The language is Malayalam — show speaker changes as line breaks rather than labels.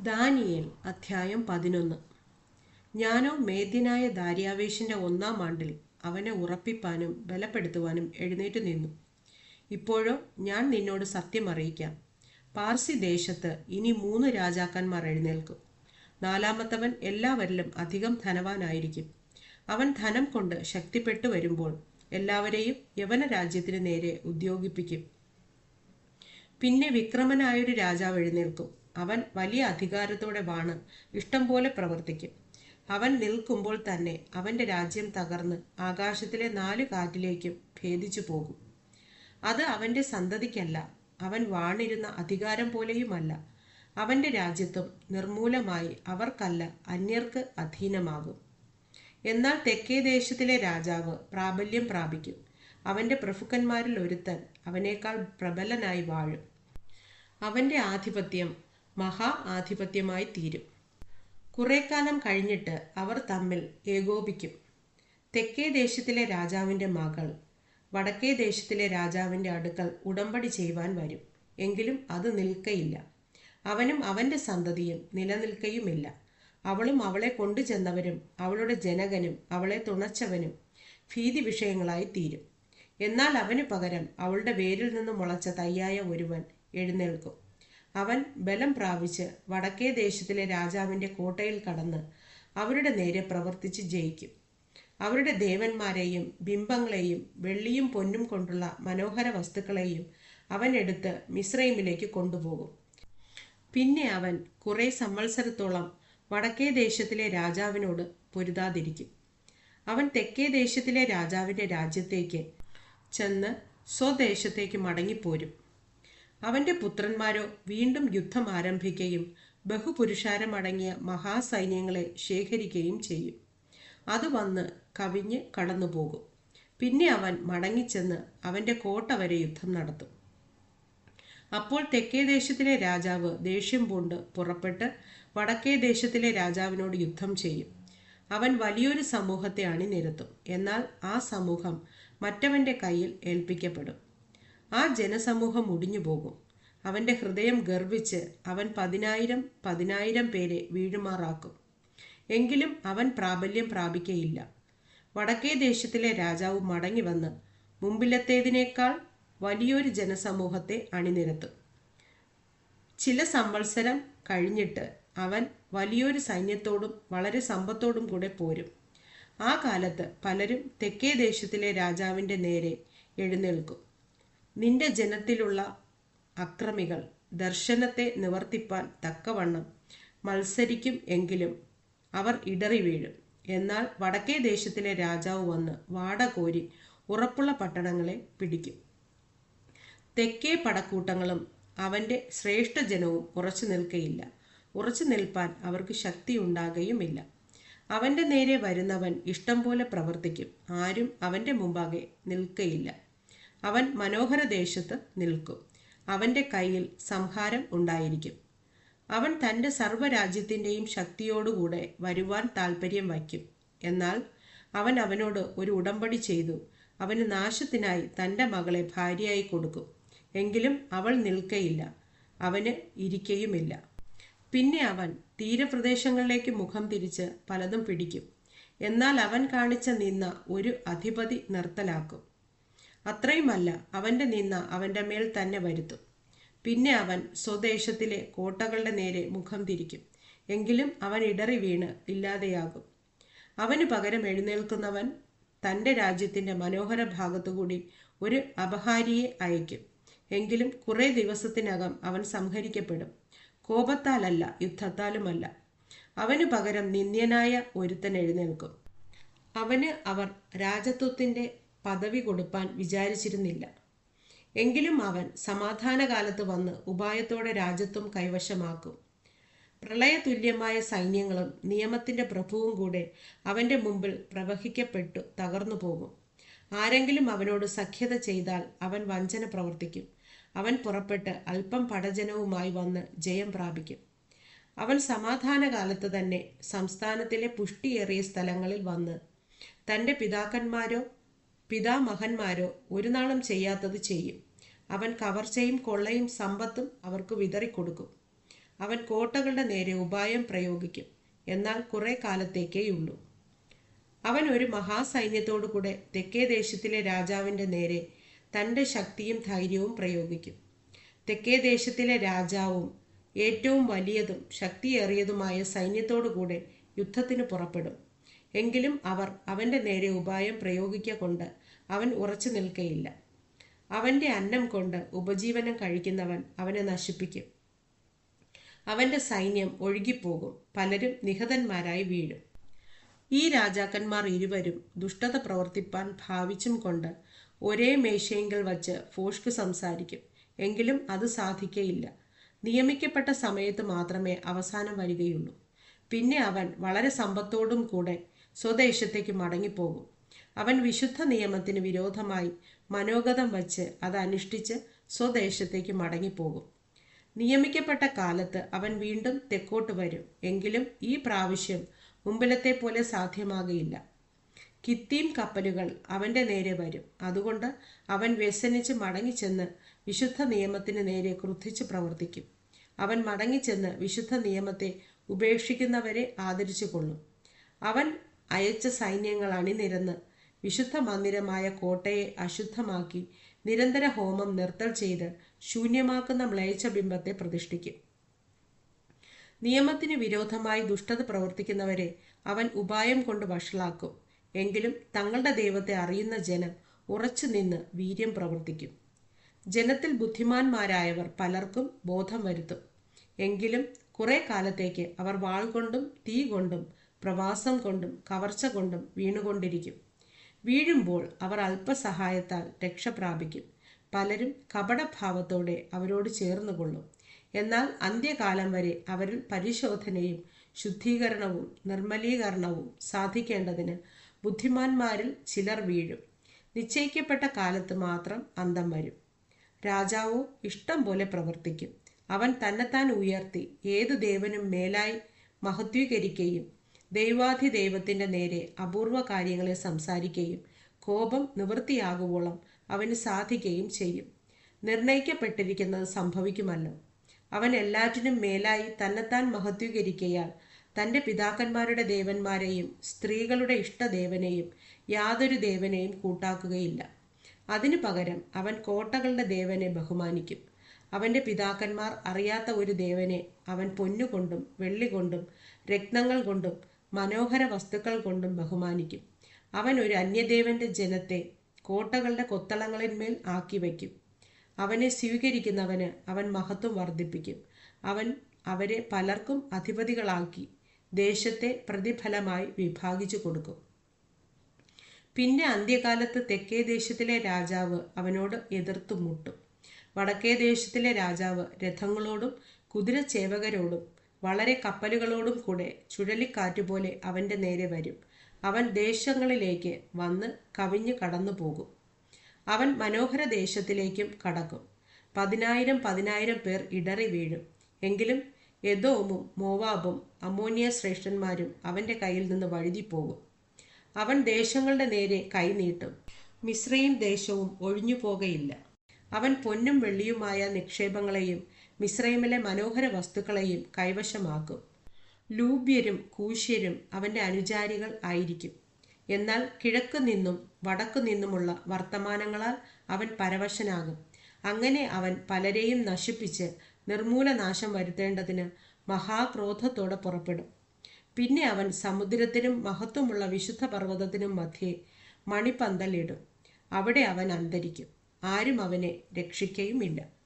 ദാനിയേൽ അധ്യായം പതിനൊന്ന്. ഞാനോ മേദ്യനായ ദാര്യാവേശിന്റെ ഒന്നാം ആണ്ടിൽ അവനെ ഉറപ്പിപ്പാനും ബലപ്പെടുത്തുവാനും എഴുന്നേറ്റ് നിന്നു. ഇപ്പോഴോ ഞാൻ നിന്നോട് സത്യം അറിയിക്കാം. പാർസി ദേശത്ത് ഇനി മൂന്ന് രാജാക്കന്മാർ എഴുന്നേൽക്കും. നാലാമത്തവൻ എല്ലാവരിലും അധികം ധനവാനായിരിക്കും. അവൻ ധനം കൊണ്ട് ശക്തിപ്പെട്ടു വരുമ്പോൾ എല്ലാവരെയും യവന രാജ്യത്തിന് നേരെ ഉദ്യോഗിപ്പിക്കും. പിന്നെ വിക്രമനായൊരു രാജാവ് എഴുന്നേൽക്കും. അവൻ വലിയ അധികാരത്തോടെ വാണ്. ഇഷ്ടം പോലെ പ്രവർത്തിക്കും. അവൻ നിൽക്കുമ്പോൾ തന്നെ അവന്റെ രാജ്യം തകർന്ന് ആകാശത്തിലെ നാല് കാറ്റിലേക്കും ഭേദിച്ചു പോകും. അത് അവന്റെ സന്തതിക്കല്ല. അവൻ വാണിരുന്ന അധികാരം പോലെയുമല്ല. അവന്റെ രാജ്യത്വം നിർമൂലമായി അവർക്കല്ല അന്യർക്ക് അധീനമാകും. എന്നാൽ തെക്കേ ദേശത്തിലെ രാജാവ് പ്രാബല്യം പ്രാപിക്കും. അവന്റെ പ്രഭുക്കന്മാരിൽ ഒരുത്തൻ അവനേക്കാൾ പ്രബലനായി വാഴും. അവന്റെ ആധിപത്യം മഹാ ആധിപത്യമായി തീരും. കുറെ കാലം കഴിഞ്ഞിട്ട് അവർ തമ്മിൽ ഏകോപിക്കും. തെക്കേ ദേശത്തിലെ രാജാവിന്റെ മകൾ വടക്കേ ദേശത്തിലെ രാജാവിന്റെ അടുക്കൽ ഉടമ്പടി ചെയ്യുവാൻ വരും. എങ്കിലും അത് നിൽക്കയില്ല. അവനും അവന്റെ സന്തതിയും നിലനിൽക്കയുമില്ല. അവളും അവളെ കൊണ്ടുചെന്നവരും അവളുടെ ജനകനും അവളെ തുണച്ചവനും ഭീതി വിഷയങ്ങളായി തീരും. എന്നാൽ അവനു പകരം അവളുടെ വേരിൽ നിന്ന് മുളച്ച തയ്യായ ഒരുവൻ എഴുന്നേൽക്കും. അവൻ ബലം പ്രാപിച്ച് വടക്കേ ദേശത്തിലെ രാജാവിന്റെ കോട്ടയിൽ കടന്ന് അവരുടെ നേരെ പ്രവർത്തിച്ച് ജയിക്കും. അവരുടെ ദേവന്മാരെയും ബിംബങ്ങളെയും വെള്ളിയും പൊന്നും കൊണ്ടുള്ള മനോഹര വസ്തുക്കളെയും അവൻ എടുത്ത് മിശ്രൈമിലേക്ക് കൊണ്ടുപോകും. പിന്നെ അവൻ കുറേ സംവത്സരത്തോളം വടക്കേ ദേശത്തിലെ രാജാവിനോട് പൊരുതാതിരിക്കും. അവൻ തെക്കേ ദേശത്തിലെ രാജാവിന്റെ രാജ്യത്തേക്ക് ചെന്ന് സ്വദേശത്തേക്ക് മടങ്ങിപ്പോരും. അവന്റെ പുത്രന്മാരോ വീണ്ടും യുദ്ധം ആരംഭിക്കുകയും ബഹുപുരുഷാരമടങ്ങിയ മഹാസൈന്യങ്ങളെ ശേഖരിക്കുകയും ചെയ്യും. അത് വന്ന് കവിഞ്ഞ് കടന്നുപോകും. പിന്നെ അവൻ മടങ്ങിച്ചെന്ന് അവന്റെ കോട്ട വരെ യുദ്ധം നടത്തും. അപ്പോൾ തെക്കേ ദേശത്തിലെ രാജാവ് ദേഷ്യം പൂണ്ട് പുറപ്പെട്ട് വടക്കേ ദേശത്തിലെ രാജാവിനോട് യുദ്ധം ചെയ്യും. അവൻ വലിയൊരു സമൂഹത്തെ അണിനിരത്തും. എന്നാൽ ആ സമൂഹം മറ്റവന്റെ കയ്യിൽ ഏൽപ്പിക്കപ്പെടും. ആ ജനസമൂഹം മുടിഞ്ഞു പോകും. അവന്റെ ഹൃദയം ഗർവിച്ച് അവൻ പതിനായിരം പതിനായിരം പേരെ വീഴുമാറാക്കും. എങ്കിലും അവൻ പ്രാബല്യം പ്രാപിക്കയില്ല. വടക്കേ ദേശത്തിലെ രാജാവ് മടങ്ങി വന്ന് മുമ്പിലത്തേതിനേക്കാൾ വലിയൊരു ജനസമൂഹത്തെ അണിനിരത്തും. ചില സംവത്സരം കഴിഞ്ഞിട്ട് അവൻ വലിയൊരു സൈന്യത്തോടും വളരെ സമ്പത്തോടും കൂടെ പോരും. ആ കാലത്ത് പലരും തെക്കേ ദേശത്തിലെ രാജാവിന്റെ നേരെ എഴുന്നേൽക്കും. നിന്റെ ജനത്തിലുള്ള അക്രമികൾ ദർശനത്തെ നിവർത്തിപ്പാൻ തക്കവണ്ണം മത്സരിക്കും എങ്കിലും അവർ ഇടറി വീഴും. എന്നാൽ വടക്കേ ദേശത്തിലെ രാജാവ് വന്ന് വാട കോരി ഉറപ്പുള്ള പട്ടണങ്ങളെ പിടിക്കും. തെക്കേ പടക്കൂട്ടങ്ങളും അവന്റെ ശ്രേഷ്ഠ ജനവും ഉറച്ചു നിൽക്കയില്ല. ഉറച്ചു നിൽപ്പാൻ അവർക്ക് ശക്തി ഉണ്ടാകുകയുമില്ല അവന്റെ നേരെ വരുന്നവൻ ഇഷ്ടം പോലെ പ്രവർത്തിക്കും. ആരും അവന്റെ മുമ്പാകെ നിൽക്കയില്ല. അവൻ മനോഹര ദേശത്ത് നിൽക്കും. അവന്റെ കയ്യിൽ സംഹാരം ഉണ്ടായിരിക്കും. അവൻ തന്റെ സർവരാജ്യത്തിന്റെയും ശക്തിയോടുകൂടെ വരുവാൻ താൽപ്പര്യം വയ്ക്കും. എന്നാൽ അവൻ അവനോട് ഒരു ഉടമ്പടി ചെയ്തു. അവന് നാശത്തിനായി തന്റെ മകളെ ഭാര്യയായി കൊടുക്കും. എങ്കിലും അവൾ നിൽക്കയില്ല. അവന് ഇരിക്കയുമില്ല. പിന്നെ അവൻ തീരപ്രദേശങ്ങളിലേക്ക് മുഖം തിരിച്ച് പലതും പിടിക്കും. എന്നാൽ അവൻ കാണിച്ച നിന്ന ഒരു അധിപതി നിർത്തലാക്കും. അത്രയുമല്ല അവന്റെ നിന്ന അവന്റെ മേൽ തന്നെ വരുത്തും. പിന്നെ അവൻ സ്വദേശത്തിലെ കോട്ടകളുടെ നേരെ മുഖം തിരിക്കും. എങ്കിലും അവൻ ഇടറി വീണ് ഇല്ലാതെയാകും. അവന് പകരം എഴുന്നേൽക്കുന്നവൻ തന്റെ രാജ്യത്തിന്റെ മനോഹര ഭാഗത്തുകൂടി ഒരു അപഹാരിയെ അയക്കും. എങ്കിലും കുറേ ദിവസത്തിനകം അവൻ സംഹരിക്കപ്പെടും. കോപത്താലല്ല യുദ്ധത്താലുമല്ല. അവന് പകരം നിന്ദ്യനായ ഒരുത്തൻ എഴുന്നേൽക്കും. അവന് അവർ രാജത്വത്തിന്റെ പദവി കൊടുപ്പാൻ വിചാരിച്ചിരുന്നില്ല. എങ്കിലും അവൻ സമാധാനകാലത്ത് വന്ന് ഉപായത്തോടെ രാജ്യത്വം കൈവശമാക്കും. പ്രളയതുല്യമായ സൈന്യങ്ങളും നിയമത്തിന്റെ പ്രഭുവും കൂടെ അവന്റെ മുമ്പിൽ പ്രവഹിക്കപ്പെട്ടു തകർന്നു പോകും. ആരെങ്കിലും അവനോട് സഖ്യത ചെയ്താൽ അവൻ വഞ്ചന പ്രവർത്തിക്കും. അവൻ പുറപ്പെട്ട് അല്പം പടജനവുമായി വന്ന് ജയം പ്രാപിക്കും. അവൻ സമാധാനകാലത്ത് തന്നെ സംസ്ഥാനത്തിലെ പുഷ്ടിയേറിയ സ്ഥലങ്ങളിൽ വന്ന് തന്റെ പിതാക്കന്മാരോ പിതാമഹന്മാരോ ഒരു നാളും ചെയ്യാത്തത് ചെയ്യും. അവൻ കവർച്ചയും കൊള്ളയും സമ്പത്തും അവർക്ക് വിതറിക്കൊടുക്കും. അവൻ കോട്ടകളുടെ നേരെ ഉപായം പ്രയോഗിക്കും. എന്നാൽ കുറെ കാലത്തേക്കേയുള്ളൂ അവൻ ഒരു മഹാസൈന്യത്തോടു കൂടെ തെക്കേ ദേശത്തിലെ രാജാവിന്റെ നേരെ തന്റെ ശക്തിയും ധൈര്യവും പ്രയോഗിക്കും. തെക്കേ ദേശത്തിലെ രാജാവും ഏറ്റവും വലിയതും ശക്തിയേറിയതുമായ സൈന്യത്തോടു കൂടെ യുദ്ധത്തിന് പുറപ്പെടും. എങ്കിലും അവർ അവന്റെ നേരെ ഉപായം പ്രയോഗിക്കൊണ്ട് അവൻ ഉറച്ചു നിൽക്കയില്ല. അവന്റെ അന്നം കൊണ്ട് ഉപജീവനം കഴിക്കുന്നവൻ അവനെ നശിപ്പിക്കും. അവന്റെ സൈന്യം ഒഴുകിപ്പോകും. പലരും നിഹതന്മാരായി വീഴും. ഈ രാജാക്കന്മാർ ഇരുവരും ദുഷ്ടത പ്രവർത്തിപ്പാൻ ഭാവിച്ചും കൊണ്ട് ഒരേ മേശയെങ്കിൽ വച്ച് ഫോഷ്ക്ക് സംസാരിക്കും. എങ്കിലും അത് സാധിക്കയില്ല. നിയമിക്കപ്പെട്ട സമയത്ത് മാത്രമേ അവസാനം വരികയുള്ളൂ. പിന്നെ അവൻ വളരെ സമ്പത്തോടും കൂടെ സ്വദേശത്തേക്ക് മടങ്ങിപ്പോകും. അവൻ വിശുദ്ധ നിയമത്തിന് വിരോധമായി മനോഗതം വച്ച് അത് അനുഷ്ഠിച്ച് സ്വദേശത്തേക്ക് മടങ്ങിപ്പോകും. നിയമിക്കപ്പെട്ട കാലത്ത് അവൻ വീണ്ടും തെക്കോട്ട് വരും. എങ്കിലും ഈ പ്രാവശ്യം മുമ്പിലത്തെ പോലെ സാധ്യമാകയില്ല. കിത്തീം കപ്പലുകൾ അവന്റെ നേരെ വരും. അതുകൊണ്ട് അവൻ വ്യസനിച്ച് മടങ്ങിച്ചെന്ന് വിശുദ്ധ നിയമത്തിന് നേരെ ക്രുദ്ധിച്ച് പ്രവർത്തിക്കും. അവൻ മടങ്ങിച്ചെന്ന് വിശുദ്ധ നിയമത്തെ ഉപേക്ഷിക്കുന്നവരെ ആദരിച്ചു കൊള്ളും അവൻ അയച്ച സൈന്യങ്ങൾ അണിനിരന്ന് വിശുദ്ധ മന്ദിരമായ കോട്ടയെ അശുദ്ധമാക്കി നിരന്തര ഹോമം നിർത്തൽ ചെയ്ത് ശൂന്യമാക്കുന്ന മ്ലേച്ഛ ബിംബത്തെ പ്രതിഷ്ഠിക്കും. നിയമത്തിന് വിരോധമായി ദുഷ്ടത പ്രവർത്തിക്കുന്നവരെ അവൻ ഉപായം കൊണ്ട് വഷളാക്കും. എങ്കിലും തങ്ങളുടെ ദൈവത്തെ അറിയുന്ന ജനം ഉറച്ചു നിന്ന് വീര്യം പ്രവർത്തിക്കും. ജനത്തിൽ ബുദ്ധിമാന്മാരായവർ പലർക്കും ബോധം വരുത്തും. എങ്കിലും കുറെ കാലത്തേക്ക് അവർ വാൾ കൊണ്ടും തീ കൊണ്ടും പ്രവാസം കൊണ്ടും കവർച്ച കൊണ്ടും വീണുകൊണ്ടിരിക്കും. വീഴുമ്പോൾ അവർ അല്പസഹായത്താൽ രക്ഷ പ്രാപിക്കും. പലരും കപടഭാവത്തോടെ അവരോട് ചേർന്നുകൊള്ളും. എന്നാൽ അന്ത്യകാലം വരെ അവരിൽ പരിശോധനയും ശുദ്ധീകരണവും നിർമ്മലീകരണവും സാധിക്കേണ്ടതിന് ബുദ്ധിമാന്മാരിൽ ചിലർ വീഴും. നിശ്ചയിക്കപ്പെട്ട കാലത്ത് മാത്രം അന്തം വരും. രാജാവോ ഇഷ്ടം പോലെ പ്രവർത്തിക്കും. അവൻ തന്നെത്താൻ ഉയർത്തി ഏതു ദേവനും മേലായി മഹത്വീകരിക്കുകയും ദൈവാധി ദൈവത്തിന്റെ നേരെ അപൂർവ കാര്യങ്ങളെ സംസാരിക്കുകയും കോപം നിവൃത്തിയാകുവോളം അവന് സാധിക്കുകയും ചെയ്യും. നിർണയിക്കപ്പെട്ടിരിക്കുന്നത് സംഭവിക്കുമല്ലോ. അവൻ എല്ലാറ്റിനും മേലായി തന്നെത്താൻ മഹത്വീകരിക്കയാൽ തന്റെ പിതാക്കന്മാരുടെ ദേവന്മാരെയും സ്ത്രീകളുടെ ഇഷ്ടദേവനെയും യാതൊരു ദേവനെയും കൂട്ടാക്കുകയില്ല. അതിനു പകരം അവൻ കോട്ടകളുടെ ദേവനെ ബഹുമാനിക്കും. അവന്റെ പിതാക്കന്മാർ അറിയാത്ത ഒരു ദേവനെ അവൻ പൊന്നുകൊണ്ടും വെള്ളി കൊണ്ടും രത്നങ്ങൾ കൊണ്ടും മനോഹര വസ്തുക്കൾ കൊണ്ടും ബഹുമാനിക്കും. അവൻ ഒരു അന്യദേവന്റെ ജനത്തെ കോട്ടകളുടെ കൊത്തളങ്ങളിന്മേൽ ആക്കി വയ്ക്കും. അവനെ സ്വീകരിക്കുന്നവന് അവൻ മഹത്വം വർദ്ധിപ്പിക്കും. അവൻ അവരെ പലർക്കും അധിപതികളാക്കി ദേശത്തെ പ്രതിഫലമായി വിഭാഗിച്ചു കൊടുക്കും. പിന്നെ അന്ത്യകാലത്ത് തെക്കേ ദേശത്തിലെ രാജാവ് അവനോട് എതിർത്തു മുട്ടും. വടക്കേ ദേശത്തിലെ രാജാവ് രഥങ്ങളോടും കുതിരച്ചേവകരോടും വളരെ കപ്പലുകളോടും കൂടെ ചുഴലിക്കാറ്റുപോലെ അവന്റെ നേരെ വരും. അവൻ ദേശങ്ങളിലേക്ക് വന്ന് കവിഞ്ഞു കടന്നു പോകും. അവൻ മനോഹര ദേശത്തിലേക്കും കടക്കും. പതിനായിരം പതിനായിരം പേർ ഇടറി വീഴും. എങ്കിലും യദോമും മോവാബും അമോനിയ ശ്രേഷ്ഠന്മാരും അവന്റെ കയ്യിൽ നിന്ന് വഴുതിപ്പോകും അവൻ ദേശങ്ങളുടെ നേരെ കൈനീട്ടും മിശ്രയും ദേശവും ഒഴിഞ്ഞു പോകയില്ല അവൻ പൊന്നും വെള്ളിയുമായ നിക്ഷേപങ്ങളെയും മിശ്രൈമിലെ മനോഹര വസ്തുക്കളെയും കൈവശമാക്കും. ലൂബ്യരും കൂശ്യരും അവന്റെ അനുചാരികൾ ആയിരിക്കും. എന്നാൽ കിഴക്ക് നിന്നും വടക്കു നിന്നുമുള്ള വർത്തമാനങ്ങളാൽ അവൻ പരവശനാകും. അങ്ങനെ അവൻ പലരെയും നശിപ്പിച്ച് നിർമൂലനാശം വരുത്തേണ്ടതിന് മഹാക്രോധത്തോടെ പുറപ്പെടും. പിന്നെ അവൻ സമുദ്രത്തിനും മഹത്വമുള്ള വിശുദ്ധ പർവതത്തിനും മധ്യേ മണിപ്പന്തലിടും. അവിടെ അവൻ അന്തരിക്കും. ആരും അവനെ രക്ഷിക്കയുമില്ല.